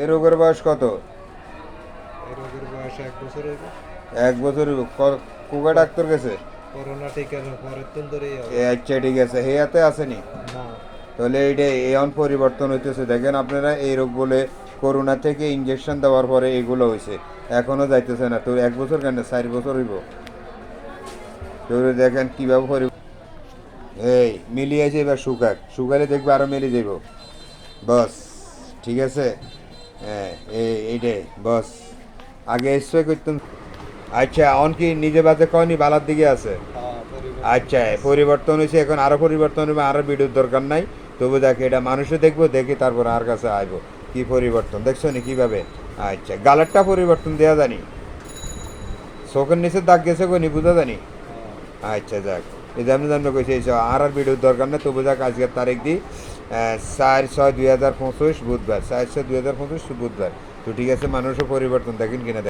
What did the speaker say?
এই রোগের বয়স কত? এই রোগের বয়স এক বছর এক বছর কুকা ডাক্তার গেছে? করোনা পরের আচ্ছা ঠিক আছে। হে হাতে আসেনি তাহলে এইটা এমন পরিবর্তন হইতেছে। দেখেন আপনারা এই রোগ বলে করোনা থেকে ইঞ্জেকশন দেওয়ার পরে এগুলো হয়েছে এখনও যাইতেছে না। তোর এক বছর কেন? চার বছর হইব। তোর দেখেন কীভাবে পরি এই মিলিয়েছে এবার শুকাক। শুকালে দেখবে আরও মিলে যাব বস ঠিক আছে? হ্যাঁ এইটাই বস। আগে এসে করতাম। আচ্ছা অন কি নিজে বাজে কয়নি? বালার দিকে আছে। হ্যাঁ, আচ্ছা পরিবর্তন হয়েছে। এখন আরও পরিবর্তন হবে আরও ভিডিওর দরকার নাই। তবু দেখ এটা মানুষও দেখব দেখি তারপর আর কাছে আইবো। কি পরিবর্তন? দেখছ নি কীভাবে? আচ্ছা গালারটা পরিবর্তন দেওয়া জানি। চোখের নিচে দাগ গেছে কোনি বুঝা জানি? হ্যাঁ, আচ্ছা যাক। এই যেমন যেমন কইছে আর আর ভিডিওর দরকার নেই তবু যাক আজকের তারিখ দি আহ, চার ছয় দুই হাজার পঁচিশ বুধবার, চার ছয় দুই হাজার পঁচিশ বুধবার। তো ঠিক আছে, মানুষও পরিবর্তন দেখেন কিনা